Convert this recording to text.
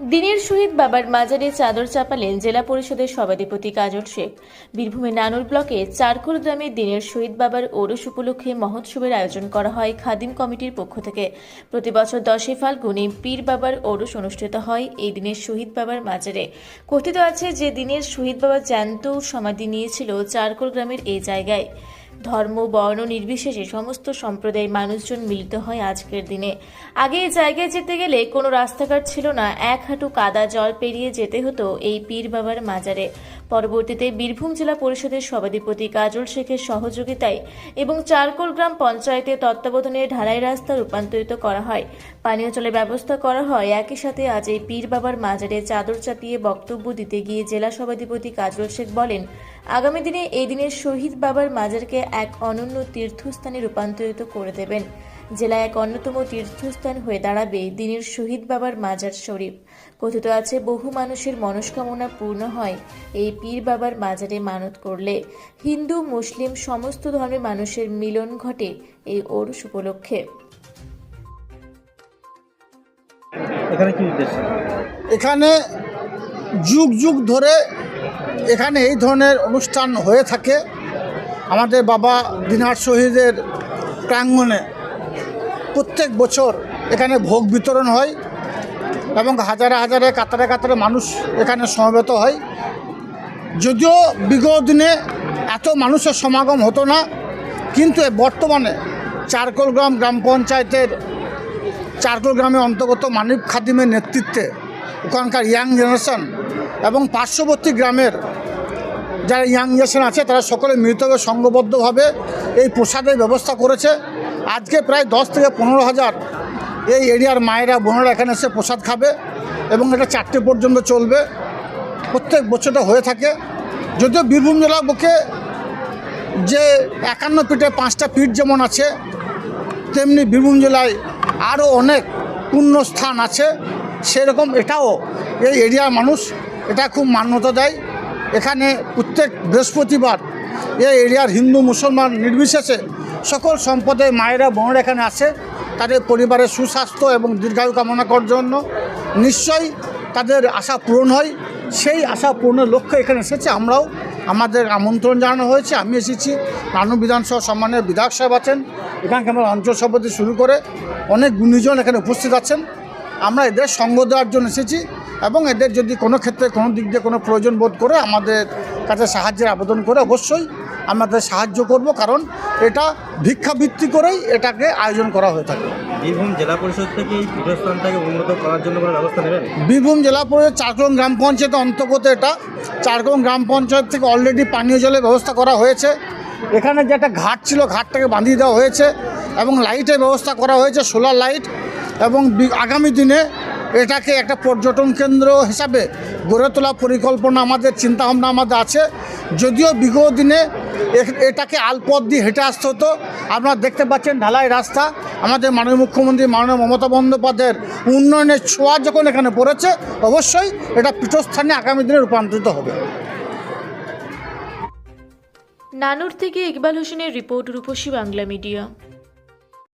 দিনের শহীদ বাবার মাজারে চাদর চাপালেন জেলা পরিষদের সভাধিপতি কাজল শেখ। বীরভূমের নানুর ব্লকে চারখোল গ্রামে দিনের শহীদ বাবার ওরস উপলক্ষে মহোৎসবের আয়োজন করা হয় খাদিম কমিটির পক্ষ থেকে। প্রতি বছর দশই ফাল্গুনে পীর বাবার ওরস অনুষ্ঠিত হয়। এই দিনের শহীদ বাবার মাজারে কথিত আছে যে দিনের শহীদ বাবা জ্যান্ত সমাধি নিয়েছিল চারখোল গ্রামের এই জায়গায়। ধর্ম, বর্ণ নির্বিশেষে সমস্ত সম্প্রদায়ের মানুষজন মিলিত হয় আজকের দিনে। আগে এই জায়গায় যেতে গেলে কোনো রাস্তাঘাট ছিল না। এক হাঁটু কাদা জল পেরিয়ে যেতে হতো এই পীর বাবার মাজারে। পরবর্তীতে বীরভূম জেলা পরিষদের সভাধিপতি কাজল শেখের সহযোগিতায় এবং চারকোল গ্রাম পঞ্চায়েতের তত্ত্বাবধানে ঢালাই রাস্তা রূপান্তরিত করা হয়। পানীয় জলের ব্যবস্থা করা হয়। একই সাথে আজ এই পীর বাবার মাজারে চাদর চাপিয়ে বক্তব্য দিতে গিয়ে জেলা সভাধিপতি কাজল শেখ বলেন, আগামী দিনে এই দিনের শহীদ বাবার মাজারকে এক অনন্য তীর্থস্থানে রূপান্তরিত করে দেবেন। জেলায় এক অন্যতম তীর্থস্থান হয়ে দাঁড়াবে দিনের শহীদ বাবার মাজার শরীফ। কথিত আছে বহু মানুষের মনস্কামনা পূর্ণ হয় এই পীর বাবার মাজারে মানত করলে। হিন্দু মুসলিম সমস্ত ধর্মের মানুষের মিলন ঘটে এই ওরস উপলক্ষে। এখানে কি উদ্দেশ্য? এখানে যুগ যুগ ধরে এখানে এই ধরনের অনুষ্ঠান হয়ে থাকে। আমাদের বাবা দিনার শহীদের প্রাঙ্গণে প্রত্যেক বছর এখানে ভোগ বিতরণ হয় এবং হাজারে হাজারে, কাতারে কাতারে মানুষ এখানে সমবেত হয়। যদিও বিগত দিনে এত মানুষের সমাগম হতো না, কিন্তু বর্তমানে চারকোল গ্রাম গ্রাম পঞ্চায়েতের চারকোল গ্রামের অন্তর্গত মানিব খাদিমের নেতৃত্বে ওখানকার ইয়াং জেনারেশন এবং পার্শ্ববর্তী গ্রামের যারা ইয়াং জেনারেশন আছে, তারা সকলে মিলিতভাবে, সংঘবদ্ধভাবে এই প্রসাদের ব্যবস্থা করেছে। আজকে প্রায় দশ থেকে পনেরো হাজার এই এরিয়ার মায়েরা, বোনেরা এখানে এসে প্রসাদ খাবে এবং এটা চারটে পর্যন্ত চলবে। প্রত্যেক বছরটা হয়ে থাকে। যদিও বীরভূম জেলার বুকে যে একান্ন পিঠে পাঁচটা পিঠ যেমন আছে, তেমনি বীরভূম জেলায় আরও অনেক পূর্ণ স্থান আছে। সেরকম এটাও এই এরিয়ার মানুষ এটা খুব মান্যতা দেয়। এখানে প্রত্যেক বৃহস্পতিবার এই এরিয়ার হিন্দু, মুসলমান নির্বিশেষে সকল সম্প্রদায়ের মায়েরা, বোনেরা এখানে আসে। তাদের পরিবারের সুস্বাস্থ্য এবং দীর্ঘায়ু কামনা করার জন্য। নিশ্চয়ই তাদের আশা পূরণ হয়। সেই আশা পূরণের লক্ষ্যে এখানে এসেছে আমরাও। আমাদের আমন্ত্রণ জানানো হয়েছে। আমি এসেছি। নানু বিধানসভা সম্মানের বিধায়ক সাহেব আছেন। এখানকার আমার অঞ্চল সভাপতি শুরু করে অনেক গুণীজন এখানে উপস্থিত আছেন। আমরা এদের সঙ্গ দেওয়ার জন্য এসেছি এবং এদের যদি কোনো ক্ষেত্রে কোনো দিক দিয়ে কোনো প্রয়োজন বোধ করে আমাদের কাছে সাহায্যের আবেদন করে অবশ্যই আমাদের সাহায্য করব কারণ এটা ভিক্ষাবৃত্তি করেই এটাকে আয়োজন করা হয়ে থাকে। বীরভূম জেলা পরিষদ থেকে এই পীঠস্থানটাকে উন্নত করার জন্য কোনো ব্যবস্থা নেবেন? বীরভূম জেলা পরিষদ চারকোলম গ্রাম পঞ্চায়েতের অন্তর্গত এটা। চারকোলম গ্রাম পঞ্চায়েত থেকে অলরেডি পানীয় জলের ব্যবস্থা করা হয়েছে। এখানে যে একটা ঘাট ছিল ঘাটটাকে বাঁধিয়ে দেওয়া হয়েছে এবং লাইটের ব্যবস্থা করা হয়েছে সোলার লাইট এবং আগামী দিনে এটাকে একটা পর্যটন কেন্দ্র হিসাবে গড়ে তোলার পরিকল্পনা আমাদের, চিন্তাভাবনা আমাদের আছে। যদিও বিগত দিনে এটাকে আলপথ দিয়ে হেঁটে আসতে হতো। আপনারা দেখতে পাচ্ছেন ঢালাই রাস্তা। আমাদের মাননীয় মুখ্যমন্ত্রী, মাননীয় মমতা বন্দ্যোপাধ্যায়ের উন্নয়নের ছোঁয়া যখন এখানে পড়েছে, অবশ্যই এটা পীঠস্থানে আগামী দিনে রূপান্তরিত হবে। নানুর থেকে ইকবাল হোসেনের রিপোর্ট, রূপসী বাংলা মিডিয়া।